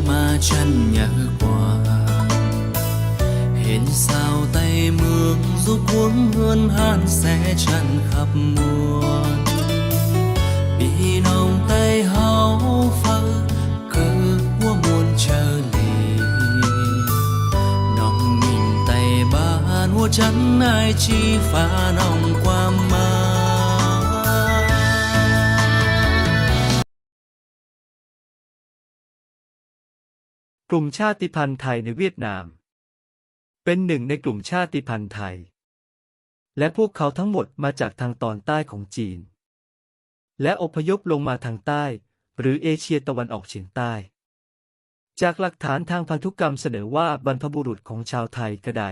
ช่างมาชันเยอะกว่าเห็นสาวใต้เมืองสุขวงเฮือนห้านแกลุ่มชาติพันธุ์ไทยในเวียดนาม เป็นหนึ่งในกลุ่มชาติพันธุ์ไทย และพวกเขาทั้งหมดมาจากทางตอนใต้ของจีน และอพยพลงมาทางใต้ หรือเอเชียตะวันออกเฉียงใต้ จากหลักฐานทางพันธุกรรมเสนอว่าบรรพบุรุษของชาวไทยกระได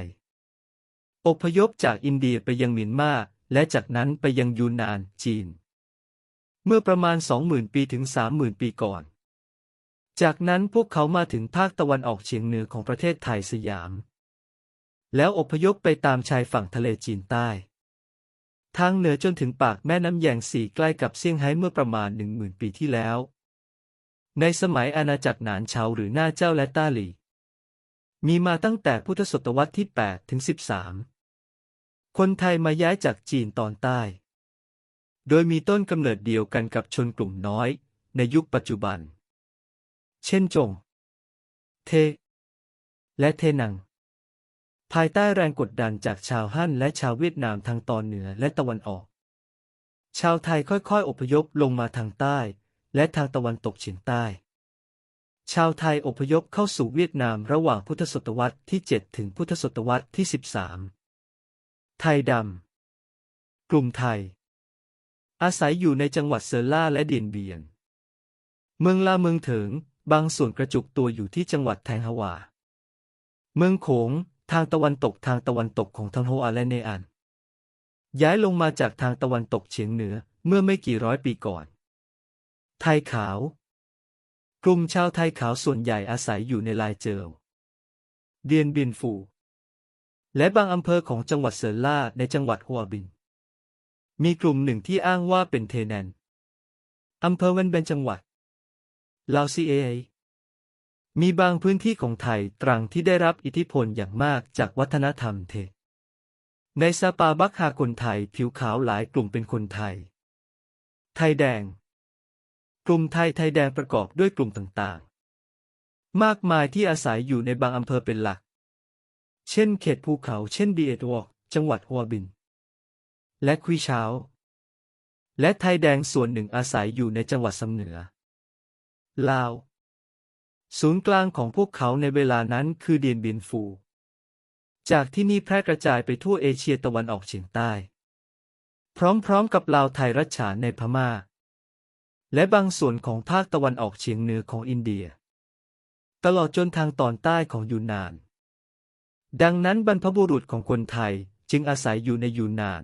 อพยพจากอินเดียไปยังเมียนมาและจากนั้นไปยังยูนนานจีน เมื่อประมาณ 20,000 ปีถึง 30,000 ปีก่อน จากนั้นพวกเขามาถึงภาคตะวันออกเฉียงเหนือของประเทศไทยสยาม แล้วอพยพไปตามชายฝั่งทะเลจีนใต้ทางเหนือจนถึงปากแม่น้ำแยงสีใกล้กับเซี่ยงไฮ้เมื่อประมาณหนึ่งหมื่นปีที่แล้ว ในสมัยอาณาจักรหนานเฉาหรือหน้าเจ้าและต้าหลี มีมาตั้งแต่พุทธศตวรรษที่ 8 ถึง 13 คนไทยมาย้ายจากจีนตอนใต้ โดยมีต้นกำเนิดเดียวกันกับชนกลุ่มน้อย ในยุคปัจจุบัน เช่นจง เท และเทนัง ภายใต้แรงกดดันจากชาวฮั่นและชาวเวียดนามทางตอนเหนือและตะวันออก ชาวไทยค่อยๆ อพยพลงมาทางใต้ และทางตะวันตกเฉียงใต้ ชาวไทยอพยพเข้าสู่เวียดนามระหว่างพุทธศตวรรษที่ 7 ถึงพุทธศตวรรษที่ 13 ไทยดำ กลุ่มไทย อาศัยอยู่ในจังหวัดเซอร์ล่าและเดียนเบียนเมืองลาเมืองเถิง บางส่วนกระจุกตัวอยู่ที่จังหวัดแทงฮวา เมืองโขง ทางตะวันตกทางตะวันตกของทังโฮอาและเนอัน ย้ายลงมาจากทางตะวันตกเฉียงเหนือเมื่อไม่กี่ร้อยปีก่อน ไทยขาว กลุ่มชาวไทยขาวส่วนใหญ่อาศัยอยู่ในลายเจิวเดียนบินฟู และบางอำเภอของจังหวัดเซินล่าในจังหวัดฮัวบิน มีกลุ่มหนึ่งที่อ้างว่าเป็นเทแนนอำเภอเวนเบนจังหวัด ลาวซีเอมีบางพื้นที่ของไทยตรังที่ได้รับอิทธิพลอย่างมากจากวัฒนธรรมเท ในซาปาบักฮาคนไทยผิวขาวหลายกลุ่มเป็นคนไทย ไทยแดง กลุ่มไทยไทยแดงประกอบด้วยกลุ่มต่างๆ มากมายที่อาศัยอยู่ในบางอำเภอเป็นหลัก เช่นเขตภูเขาเช่นดีเอตวอกจังหวัดฮัวบิน และคุยเช้า และไทยแดงส่วนหนึ่งอาศัยอยู่ในจังหวัดสำเหนือ ลาว ศูนย์กลางของพวกเขาในเวลานั้นคือเดียนบินฟู จากที่นี่แพร่กระจายไปทั่วเอเชียตะวันออกเฉียงใต้ พร้อมๆกับลาวไทยรัชฉานในพม่า และบางส่วนของภาคตะวันออกเฉียงเหนือของอินเดีย ตลอดจนทางตอนใต้ของยูนนาน ดังนั้นบรรพบุรุษของคนไทยจึงอาศัยอยู่ในยูนนาน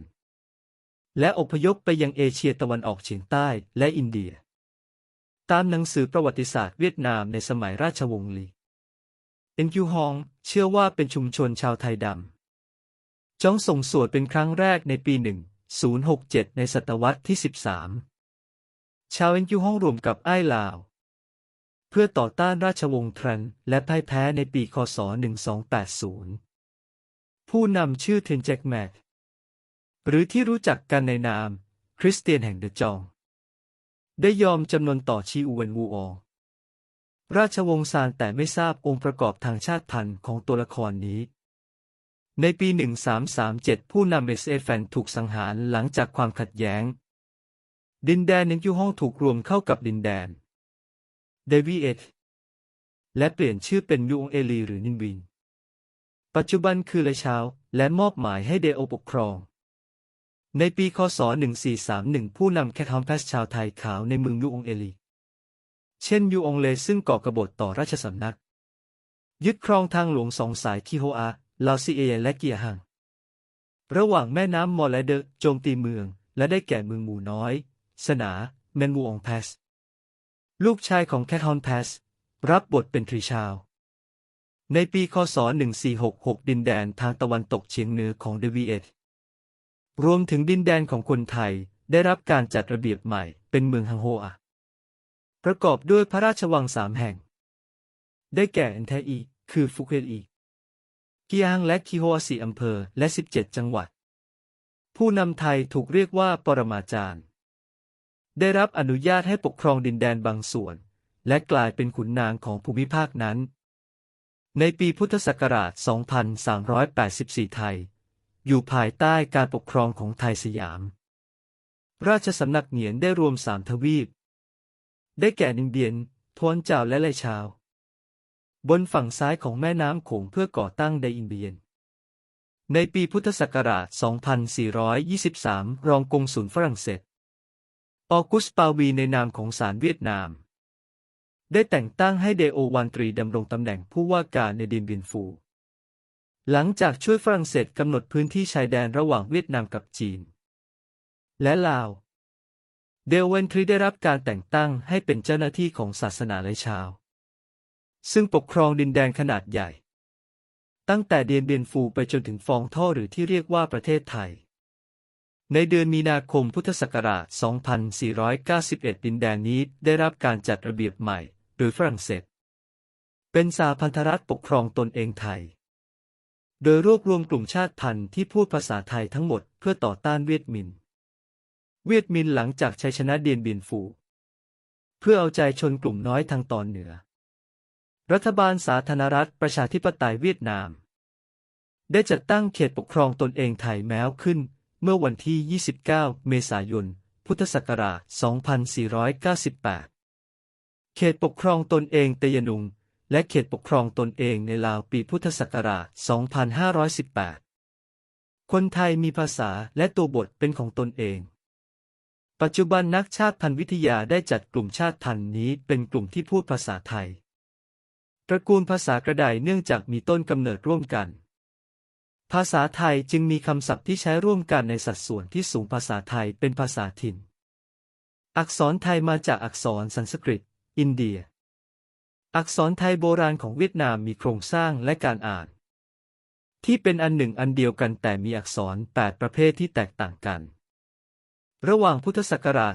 และอพยพไปยังเอเชียตะวันออกเฉียงใต้และอินเดีย ตามหนังสือประวัติศาสตร์เวียดนามในสมัยราชวงศ์ลีเอ็นคิวฮอง เชื่อว่าเป็นชุมชนชาวไทยดำจ้องส่งสวดเป็นครั้งแรกในปี 1067 ในศตวรรษที่ 13 ชาวเอ็นคิวฮองรวมกับไอ้ลาว เพื่อต่อต้านราชวงศ์ทรันและพ่ายแพ้ในปีคศ 1280 ผู้นำชื่อเทนแจ็กแมกหรือที่รู้จักกันในนาม คริสเตียนแห่งเดจอง ได้ยอมจำนนต่อชีอูเวนวูออราชวงศ์ซานแต่ไม่ทราบองค์ประกอบทางชาติพันธุ์ของตัวละครนี้ ในปี 1337 ผู้นำเอสเอแฟนถูกสังหารหลังจากความขัดแย้ง ดินแดนนิยูฮ่องถูกรวมเข้ากับดินแดนเดวีเอและเปลี่ยนชื่อเป็นยูองเอลีหรือนินวิน ปัจจุบันคือเลชาและมอบหมายให้เดโอปกครอง ในปีคศ 1431 ผู้นำแคทอมแพสชาวไทยขาวในเมืองยูองเอลี เช่นยูองเลซึ่งก่อกบฏต่อราชสำนัก ยึดครองทางหลวงสองสายคิโฮอา ลาวซีเอและเกียหัง ระหว่างแม่น้ำมอลและเดอะโจมตีเมือง และได้แก่เมืองหมู่น้อย สนาเมนวูองแพส ลูกชายของแคทอนแพส รับบทเป็นทรีชาว ในปีคศ 1466 ดินแดนทางตะวันตกเฉียงเหนือของเดวีเอต รวมถึงดินแดนของคนไทยได้รับการจัดระเบียบใหม่เป็นเมืองฮังโฮอาประกอบด้วยพระราชวังสามแห่ง ได้แก่อันแทอี คือฟุกเกตอีกิยางและคิโฮอาสีอำเภอและ 17 จังหวัด ผู้นำไทยถูกเรียกว่าปรมาจารย์ ได้รับอนุญาตให้ปกครองดินแดนบางส่วน และกลายเป็นขุนนางของภูมิภาคนั้น ในปีพุทธศักราช 2384 ไทย อยู่ภายใต้การปกครองของไทยสยาม ราชสำนักเหนียนได้รวมสามทวีป ได้แก่นิงเดียนทวนเจ้าและไลชาว บนฝั่งซ้ายของแม่น้ำโขงเพื่อก่อตั้งไดอินเดียน ในปีพุทธศักราช 2423 รองกงสุลฝรั่งเศส ออกุสปาวีในนามของศาลเวียดนาม ได้แต่งตั้งให้เดโอวันตรีดำรงตำแหน่งผู้ว่าการในดินเบียนฟู หลังจากช่วยฝรั่งเศสกำหนดพื้นที่ชายแดนระหว่างเวียดนามกับจีน และลาว เดโอวันตรีได้รับการแต่งตั้งให้เป็นเจ้าหน้าที่ของศาสนาและชาว ซึ่งปกครองดินแดนขนาดใหญ่ ตั้งแต่เดียนเบียนฟูไปจนถึงฟองท่อหรือที่เรียกว่าประเทศไทย ในเดือนมีนาคมพุทธศักราช 2491 ดินแดนนี้ได้รับการจัดระเบียบใหม่ โดยฝรั่งเศส เป็นสาพันธรัฐปกครองตนเองไทย โดยรวบรวมกลุ่มชาติพันธุ์ที่พูดภาษาไทยทั้งหมดเพื่อต่อต้านเวียดมิน เวียดมินหลังจากชัยชนะเดียนเบียนฟู เพื่อเอาใจชนกลุ่มน้อยทางตอนเหนือ รัฐบาลสาธารณรัฐประชาธิปไตยเวียดนาม ได้จัดตั้งเขตปกครองตนเองไทยแม้วขึ้น เมื่อวันที่ 29 เมษายน พุทธศักราช 2498 เขตปกครองตนเองเตยนุง และเขตปกครองตนเองในลาวปีพุทธศักราช 2518 คนไทยมีภาษาและตัวบทเป็นของตนเอง ปัจจุบันนักชาติพันธุ์วิทยาได้จัดกลุ่มชาติพันธุ์นี้เป็นกลุ่มที่พูดภาษาไทย ตระกูลภาษากระไดเนื่องจากมีต้นกำเนิดร่วมกัน ภาษาไทยจึงมีคำศัพท์ที่ใช้ร่วมกันในสัดส่วนที่สูงภาษาไทยเป็นภาษาถิ่น อักษรไทยมาจากอักษรสันสกฤต อินเดีย อักษรไทยโบราณของเวียดนามมีโครงสร้างและการอ่าน ที่เป็นอันหนึ่งอันเดียวกันแต่มีอักษร 8 ประเภทที่แตกต่างกัน ระหว่างพุทธศักราช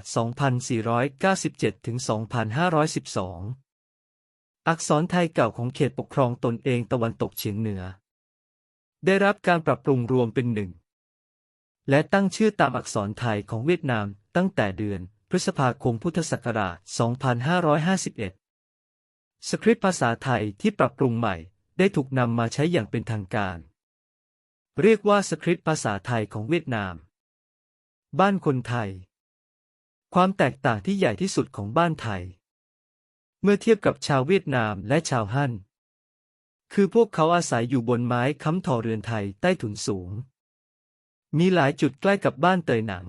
2497 ถึง 2512 อักษรไทยเก่าของเขตปกครองตนเองตะวันตกเฉียงเหนือ ได้รับการปรับปรุงรวมเป็นหนึ่ง และตั้งชื่อตามอักษรไทยของเวียดนามตั้งแต่เดือนพฤษภาคมพุทธศักราช 2551 สคริปต์ภาษาไทยที่ปรับปรุงใหม่ ได้ถูกนำมาใช้อย่างเป็นทางการ เรียกว่าสคริปต์ภาษาไทยของเวียดนาม บ้านคนไทย ความแตกต่างที่ใหญ่ที่สุดของบ้านไทย เมื่อเทียบกับชาวเวียดนามและชาวฮั่น คือพวกเขาอาศัยอยู่บนไม้ค้ำถอเรือนไทยใต้ถุนสูง มีหลายจุดใกล้กับบ้านเตยหนัง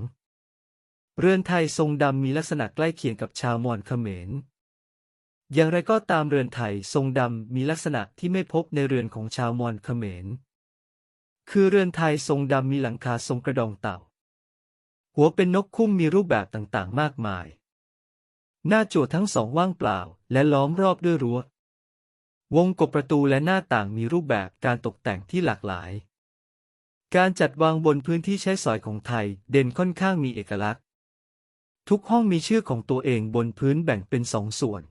เรือนไทยทรงดำมีลักษณะใกล้เคียงกับชาวมอญเขมร อย่างไรก็ตามเรือนไทยทรงดำมีลักษณะที่ไม่พบในเรือนของชาวมอญเขมร คือเรือนไทยทรงดำมีหลังคาทรงกระดองเต่า หัวเป็นนกคุ้มมีรูปแบบต่างๆ มากมาย หน้าจั่วทั้งสองว่างเปล่าและล้อมรอบด้วยรั้ว วงกบประตูและหน้าต่างมีรูปแบบการตกแต่งที่หลากหลาย การจัดวางบนพื้นที่ใช้สอยของไทยเด่นค่อนข้างมีเอกลักษณ์ ทุกห้องมีชื่อของตัวเองบนพื้นแบ่งเป็นสองส่วน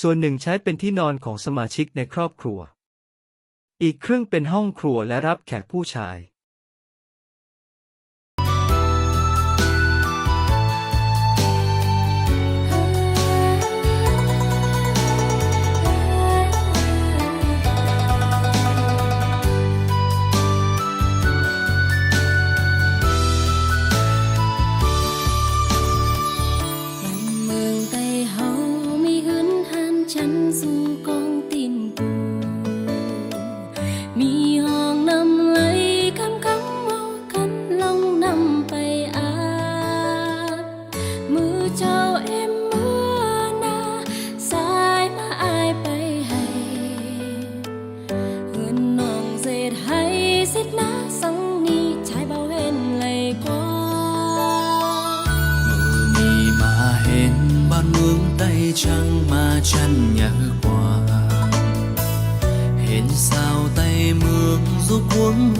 ส่วนหนึ่งใช้เป็นที่นอนของสมาชิกในครอบครัว อีกครึ่งเป็นห้องครัวและรับแขกผู้ชาย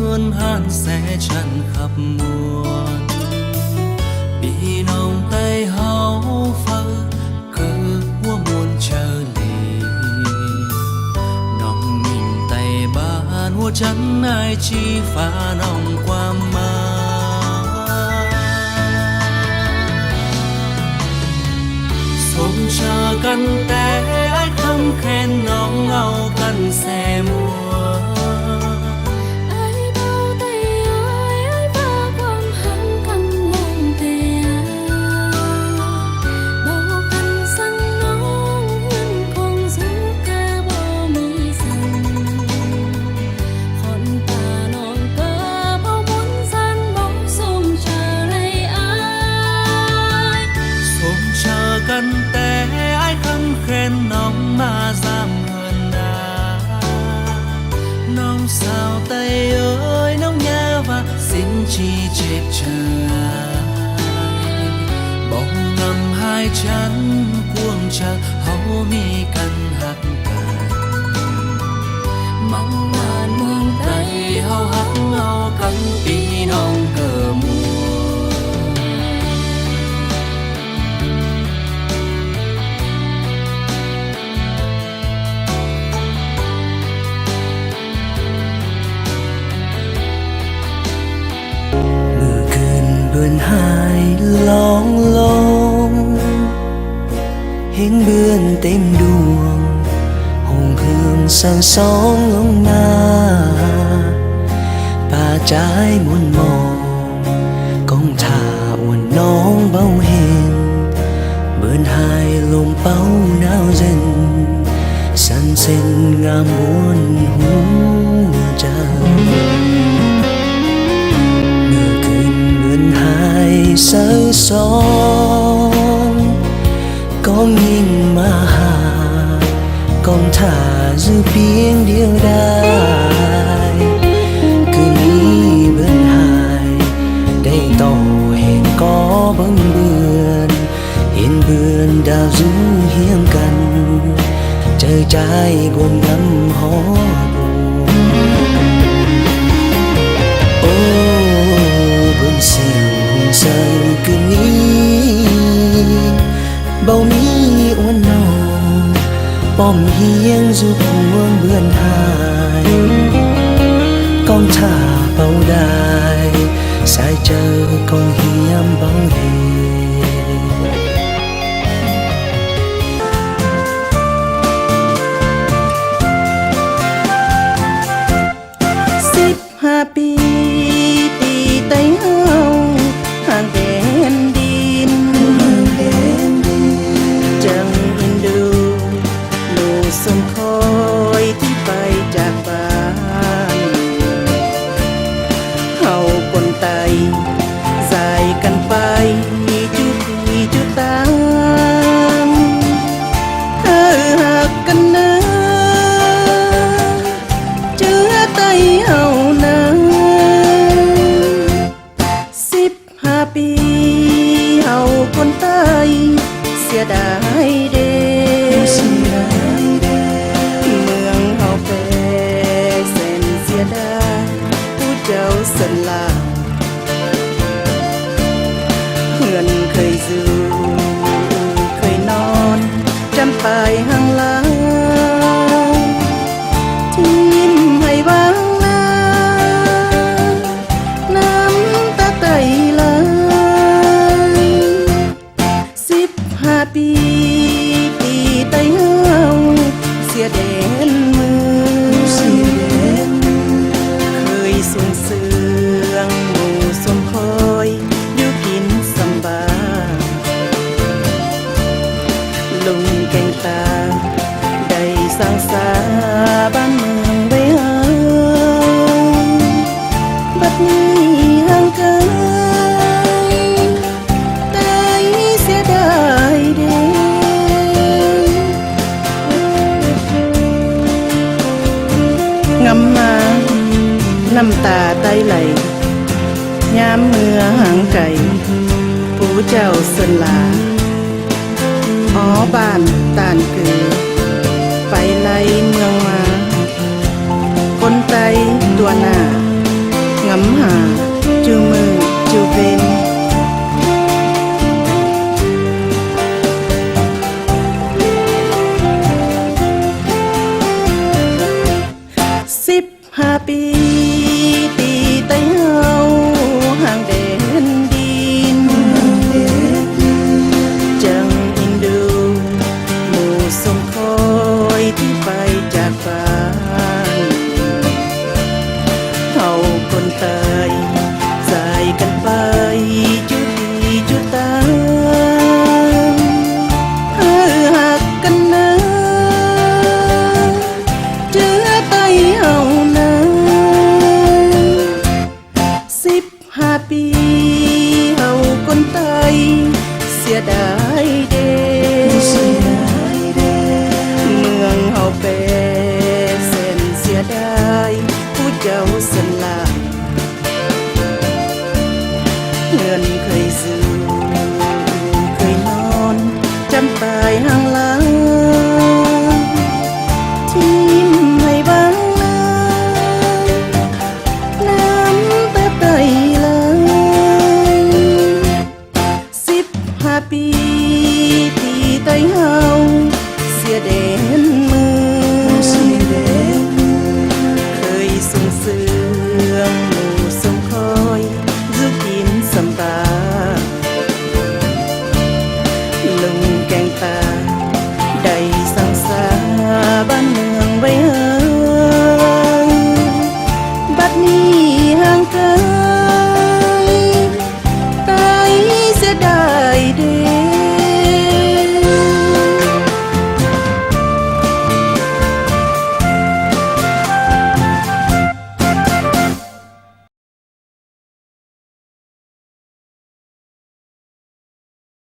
hơn han sẽ tràn khắp muôn. Bị nồng tay háo phơ cơ của muôn chờ lì nòng mình tay ba mua chắn ai chi phá nòng qua mai sông chờ cần té, ai không khen ngóng ngầu cần xe mua hai trắng cuồng trà hấu mi căn hạt cà mong ngàn mương tay hầu hắng hầu cắn pi nong cờ mùa mưa cơn bơn hai long long hiến biên tìm đường hồn hương sang sóng ngóng na. Ba trái muôn màu, con thả uốn nón bao hiền bơn hai lùm bao nao dần, san sen ngà muôn hú trăng sơ so con nhìn mà hà con thả dư tiếng điều đài cứ nghĩ bên hài đây tàu hẹn có bóng bươn hiên bươn đào dữ hiên cần trời trái buồn ngắm hó buồn. Ô bươn xìu xanh cứ nghĩ. บ่มีอ้วนนองป้อมเฮียงสุขวงเบือนหาย เคยอยู่เคยนอนจำปายห้างลา lùng canh ta. Đầy sang xa ban mừng với hương. Bất hăng cơn tay sẽ đợi đến. Ngắm năm tà tay lầy nhám mưa hàng cày phú chào sơn là อ๋อบานตานเกลือ